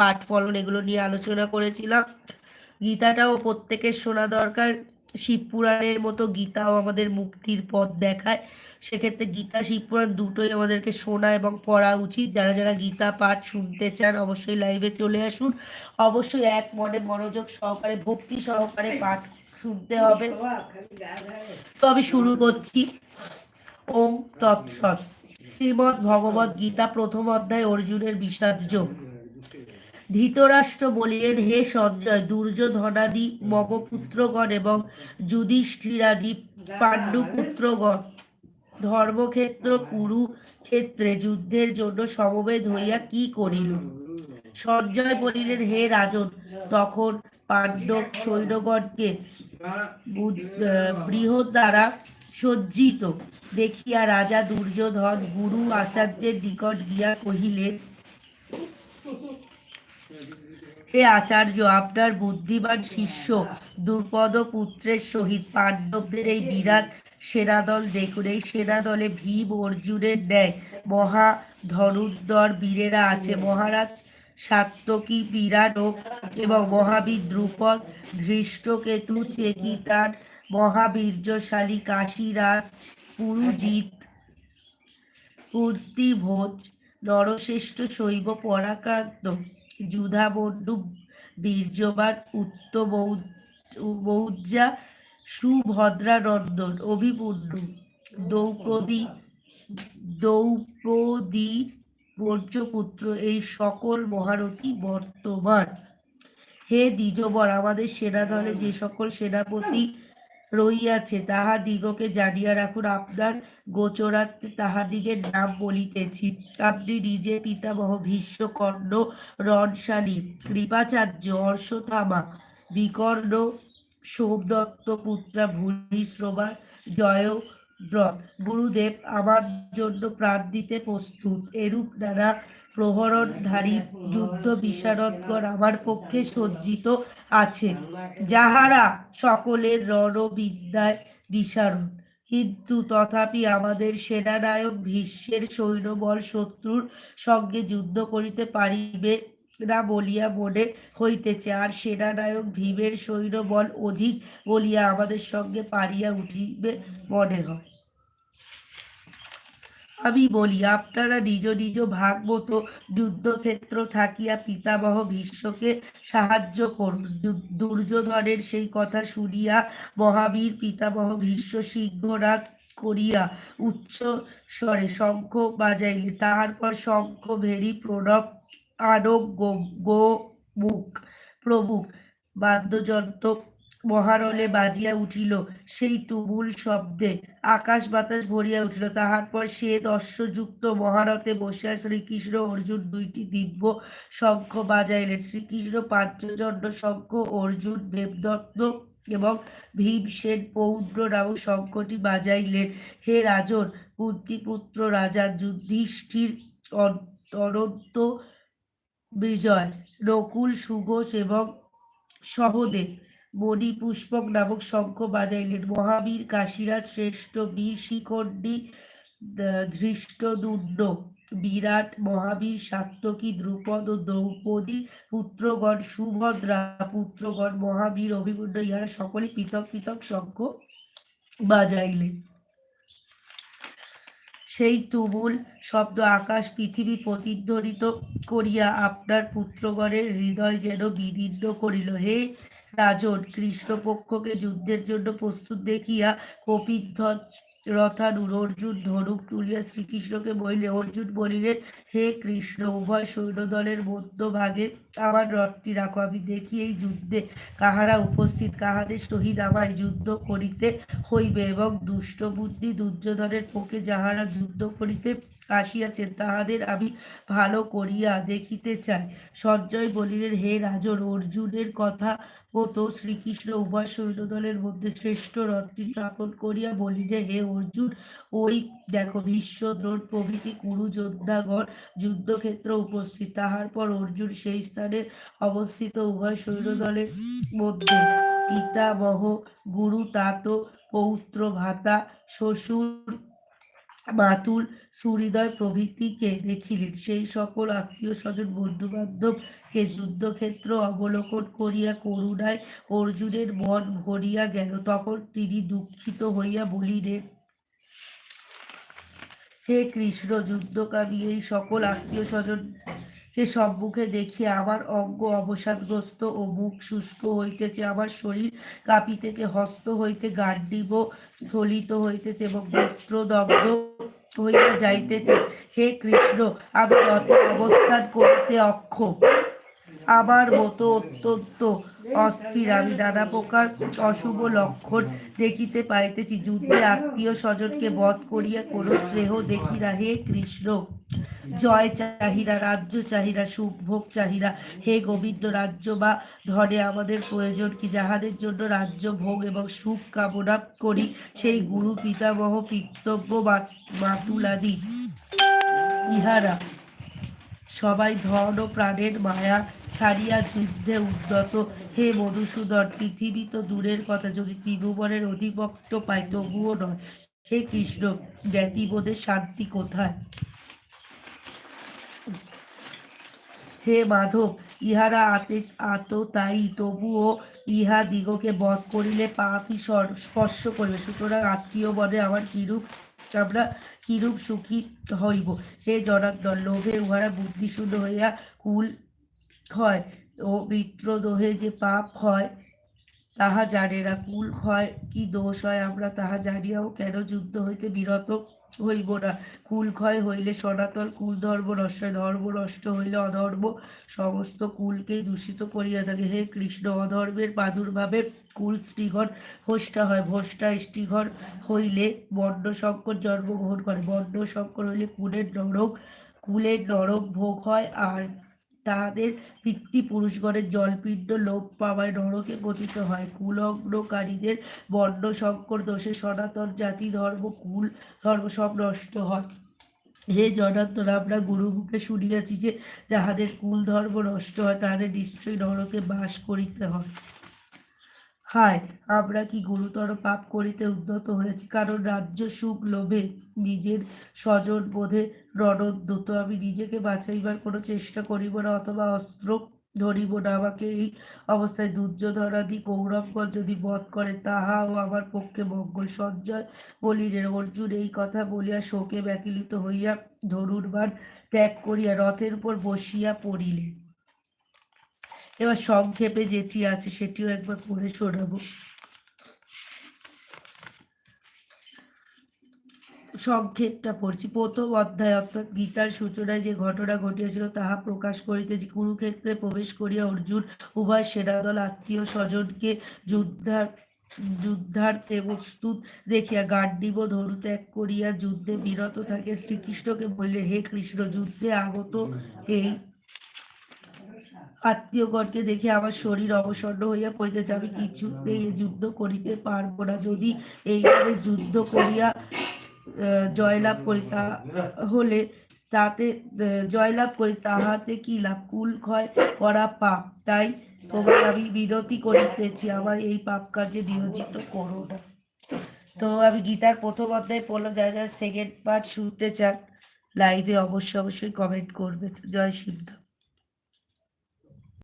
পাঠ ফলন এগুলো নিয়ে আলোচনা করেছিলাম। গীতাটাও প্রত্যেকের শোনা দরকার। শিবপুরাণের মতো গীতাও আমাদের মুক্তির পথ দেখায়। সেক্ষেত্রে গীতা শিবপুরাণ দুটোই আমাদেরকে শোনা এবং পড়া উচিত। যারা যারা গীতা পাঠ শুনতে চান, অবশ্যই লাইভে চলে আসুন। অবশ্যই এক মনে মনোযোগ সহকারে, ভক্তি সহকারে পাঠ শুনতে হবে। তো আমি শুরু করছি। ওম তৎসৎ। শ্রীমৎ ভগবত গীতা প্রথম অধ্যায় অর্জুনের বিষাদ্য ধৃতরাষ্ট্র বলিলেন, হে সঞ্জয়, দুর্যোধনাদি মমপুত্রগণ এবং যুধিষ্ঠিরাদি, পাণ্ডুপুত্রগণ, ধর্মক্ষেত্র, কুরুক্ষেত্রে যুদ্ধের জন্য সমবেত হইয়া কি করিল? সঞ্জয় বলিলেন, হে রাজন, তখন পাণ্ডব সৈন্যগণকে বৃহৎ দ্বারা সজ্জিত। দেখিয়া রাজা দুর্যোধন গুরু আচার্যের নিকট গিয়া কহিলে হে আচার্য, আপনার বুদ্ধিমান শিষ্য, দুর্পদ পুত্রের সহিত পাণ্ডবদের এই বিরাট সেনাদল দেখুন। এই সেনাদলে ভীম অর্জুনের ন্যায় মহা ধনুর্ধর বীরেরা আছে। মহারাজ সাত্তকী বিরাট এবং মহাবীর দ্রুপদ, ধৃষ্টকেতু চেকিতান মহাবীর্যশালী কাশীরাজ, পুরুজিৎ, কূর্তিভোজ, নরশ্রেষ্ঠ শৈব পরাক্রান্ত যুধাবন্ধু বীর্যবান উত্তমৌজ্জা সুভদ্রানন্দন অভিপূর্ণ দ্রৌপদী দ্রৌপদী বর্জ্যপুত্র, এই সকল মহারথী বর্তমান। হে দ্বিজবর, আমাদের সেনাদলে যে সকল সেনাপতি রহিয়াছে। তাহাদিগকে জানিয়া রাখুন। আপনার গোচরাত্রে তাহাদিগের নাম বলিতেছি। আপনি নিজে পিতামহ, ভীষ্মকর্ণ, রণশালী, কৃপাচার্য অশ্বথামা বিকর্ণ, সোমদত্ত পুত্রা ভূরিশ্রবা জয় গুরুদেব আমার জন্য প্রাণ দিতে প্রস্তুত। এরূপ নানা প্রহরণধারী যুদ্ধ বিশারদগণ আমার পক্ষে সজ্জিত আছে যাহারা সকলের রণবিদ্যায় বিশারদ। কিন্তু তথাপি আমাদের সেনানায়ক ভীষ্মের সৈন্যবল শত্রুর সঙ্গে যুদ্ধ করিতে পারিবে না বলিয়া মনে হইতেছে। আর সেনানায়ক ভীমের সৈন্যবল অধিক বলিয়া আমাদের সঙ্গে পারিয়া উঠিবে মনে হয়। আমি বলি, আপনারা নিজ নিজ ভাগ মতো যুদ্ধক্ষেত্র থাকিয়া পিতামহ ভীষ্মকে সাহায্য করুন। দুর্যোধনের সেই কথা শুনিয়া মহাবীর পিতামহ ভীষ্ম সিংহরাগ করিয়া উচ্চ স্বরে শঙ্খ বাজাইলে তাহার পর শঙ্খ ভেরি প্রণব আনক গো মুখ, প্রমুখ বাদ্যযন্ত্র মহারলে বাজিয়া উঠিল, সেই তুমুল শব্দে আকাশ বাতাস ভরিয়া উঠিল। তাহার পর সে দর্শযুক্ত মহারথে বসিয়া শ্রীকৃষ্ণ অর্জুন দুইটি দিব্য শঙ্খ বাজাইলেন শ্রীকৃষ্ণ পাঞ্চজন্য শঙ্খ, অর্জুন দেবদত্ত এবং ভীমসেন পৌড্র নামক শঙ্খটি বাজাইলেন। হে রাজন কুন্তিপুত্র রাজা, যুধিষ্ঠির অনন্ত বিজয়, নকুল সুঘোষ এবং সহদেব। মণিপুষ্পক নামক শঙ্খ বাজাইলেন। মহাবীর কাশীরাজ শ্রেষ্ঠ বীর শিখণ্ডী ধৃষ্টদুন্ড বিরাট মহাবীর সাত্তকী দ্রুপদ ও দ্রৌপদী পুত্রগণ সুভদ্রা পুত্রগণ মহাবীর অভিমন্য ইহারা সকলে পৃথক পৃথক শঙ্খ বাজাইলেন। সেই তুমুল শব্দ আকাশ পৃথিবী প্রতিধ্বনিত করিয়া আপনার পুত্রগণের হৃদয় যেন বিদীর্ণ করিল। হে রাজন কৃষ্ণপক্ষকে যুদ্ধের জন্য প্রস্তুত দেখিয়া কপিধ্বজ রথানুর অর্জুন ধনুক তুলিয়া শ্রীকৃষ্ণকে বলিলে, অর্জুন বলিলেন, হে কৃষ্ণ, উভয় সৈন্যদলের মধ্যভাগে আমার রথটি রাখো। আমি দেখি এই যুদ্ধে কাহারা উপস্থিত, কাহাদের সহিত আমায় যুদ্ধ করিতে হইবে এবং দুষ্ট বুদ্ধি দুর্যোধনের পক্ষে যাহারা যুদ্ধ করিতে আসিয়াছেন তাহাদের আমি ভালো করিয়া দেখিতে চাই। সঞ্জয় বলিলেন, হে রাজন, অর্জুনের কথা মতো শ্রীকৃষ্ণ উভয় সৈন্যদলের মধ্যে শ্রেষ্ঠ রথটি স্থাপন করিয়া বলিলে হে অর্জুন, ওই দেখো ভীষ্ম দ্রোণ প্রভৃতি কুরু যোদ্ধাগণ যুদ্ধক্ষেত্র উপস্থিত। তাহার পর অর্জুন সেই স্থানে অবস্থিত উভয় সৈন্যদলের মধ্যে পিতামহ, গুরু, তাত, পৌত্র, ভাতা, শ্বশুর মাতুল সুহৃদয় প্রভৃতিকে দেখিলেন। সেই সকল আত্মীয় স্বজন বন্ধু বান্ধবকে যুদ্ধক্ষেত্র অবলোকন করিয়া করুণায় অর্জুনের মন ভরিয়া গেল। তখন তিনি দুঃখিত হইয়া বলিলেন, হে কৃষ্ণ, যুদ্ধকামী, এই সকল আত্মীয় স্বজনকে মুখে দেখিয়া আমার অঙ্গ অবসাদগ্রস্ত ও মুখ শুষ্ক হইতেছে আমার শরীর কাঁপিতেছে, হস্ত হইতে গান্ডিব স্থলিত হইতেছে এবং নেত্রদগ্ধ হইয়া যাইতেছে। হে কৃষ্ণ, আমি রথে অবস্থান করতে অক্ষম। আমার মতো অত্যন্ত অস্থির। আমি নানা প্রকার অশুভ লক্ষণ দেখিতে পাইতেছি। যুদ্ধে আত্মীয় স্বজনকে বধ করিয়া কোন স্নেহ দেখি না। হে কৃষ্ণ, জয় চাহিরা, রাজ্য চাহিরা, সুখ ভোগ চাহিরা। হে গোবিন্দ, রাজ্য বা ধনে আমাদের প্রয়োজন কি? যাহাদের জন্য রাজ্য, ভোগ এবং সুখ কামনা করি, সেই গুরু, পিতামহ, পিতব্য মাতুলাদি। ইহারা সবাই ধন ও প্রাণের মায়া ছাড়িয়া যুদ্ধে উদ্যত। হে মধুসূদন, পৃথিবী তো দূরের কথা, যদি ত্রিভুবনের অধিপত্য পায় তবুও নয়। হে কৃষ্ণ, জ্ঞাতিবোধের শান্তি কোথায়? হে মাধব, ইহারা আতে আত তাই তবুও ইহা দিগকে বধ করিলে পাপই স্পর্শ করিবে। সুতরাং আত্মীয় বধে আমার কিরূপ, আমরা কিরূপ সুখী হইব? হে জনার্দন, লোভে উহারা বুদ্ধিশূন্য হইয়া কুল হয় ও মিত্রদোহে যে পাপ হয় তাহা জানে না কুল ক্ষয়। কি দোষ হয় আমরা তাহা জানিয়াও কেন যুদ্ধ হইতে বিরত হইব না? কুল ক্ষয় হইলে সনাতন কুল ধর্ম নষ্ট ধর্ম নষ্ট হইলে অধর্ম সমস্ত কুলকেই দূষিত করিয়া থাকে। হে কৃষ্ণ, অধর্মের প্রাদুর্ভাবে কুল স্ত্রীগণ ভ্রষ্টা হয়। ভ্রষ্টা স্ত্রীগণ হইলে বর্ণ শঙ্কর জন্মগ্রহণ করে। বর্ণ শঙ্কর হইলে কুলের নরক কুলের নরক ভোগ হয় আর তাহাদের পিতৃপুরুষগণের জলপিণ্ড লোপ পাওয়ায় নরকে গঠিত হয়। কুলগ্নকারীদের বর্ণ শঙ্কর দোষে সনাতন জাতি ধর্ম, কুল ধর্ম সব নষ্ট হয়। হে জনার্দন, আমরা গুরুমুখে শুনিয়াছি যে, যাহাদের কুল ধর্ম নষ্ট হয়, তাহাদের নিশ্চয়ই নরকে বাস করিতে হয়। হায়, আমরা কি গুরুতর পাপ করিতে উদ্যত হয়েছি? কারণ রাজ্য সুখ লোভে নিজের স্বজন বোধে রণোদ্যত আমি নিজেকে বাঁচাইবার কোনো চেষ্টা করিব না অথবা অস্ত্র ধরিব না। আমাকে এই অবস্থায় দুর্যোধনাদি কৌরবগণ যদি বধ করে, তাহাও আমার পক্ষে মঙ্গল সঞ্জয় বলিলেন। অর্জুন এই কথা বলিয়া শোকে ব্যাকুলিত হইয়া ধনুর্বাণ ত্যাগ করিয়া রথের উপর বসিয়া পড়িলেন। এবার সংক্ষেপে যেটি আছে সেটিও একবার পড়ে শোনাবো। সংক্ষেপটা পড়ছি। প্রথম অধ্যায় অর্থাৎ গীতার সূচনায় যে ঘটনা ঘটিয়াছিল, তাহা প্রকাশ করিতেছি। কুরুক্ষেত্রে প্রবেশ করিয়া অর্জুন, উভয় সেনাদল আত্মীয় স্বজনকে যুদ্ধার যুদ্ধার্থে প্রস্তুত দেখিয়া গান্ডীব ধরু ত্যাগ করিয়া যুদ্ধে বিরত থাকে। শ্রীকৃষ্ণকে বললে, হে কৃষ্ণ, যুদ্ধে আগত এই আত্মীয়গণকে দেখে আমার শরীর অবসন্ন হইয়া পড়িতেছে আমি কিছুতেই যুদ্ধ করিতে পারব না। যদি এইভাবে যুদ্ধ করিয়া জয়লাভ করি হলে তাতে জয়লাভ করি তাহাতে কি লাভ? কুল ক্ষয় করা পাপ। তাই তোমার আমি বিরতি করিতেছি, আমার এই পাপ কার্যে নিয়োজিত করো না। তো আমি গীতার প্রথম অধ্যায় পড়লাম যারা যারা সেকেন্ড পার্ট শুনতে চান লাইভে অবশ্যই অবশ্যই কমেন্ট করবে। জয় শিবদা।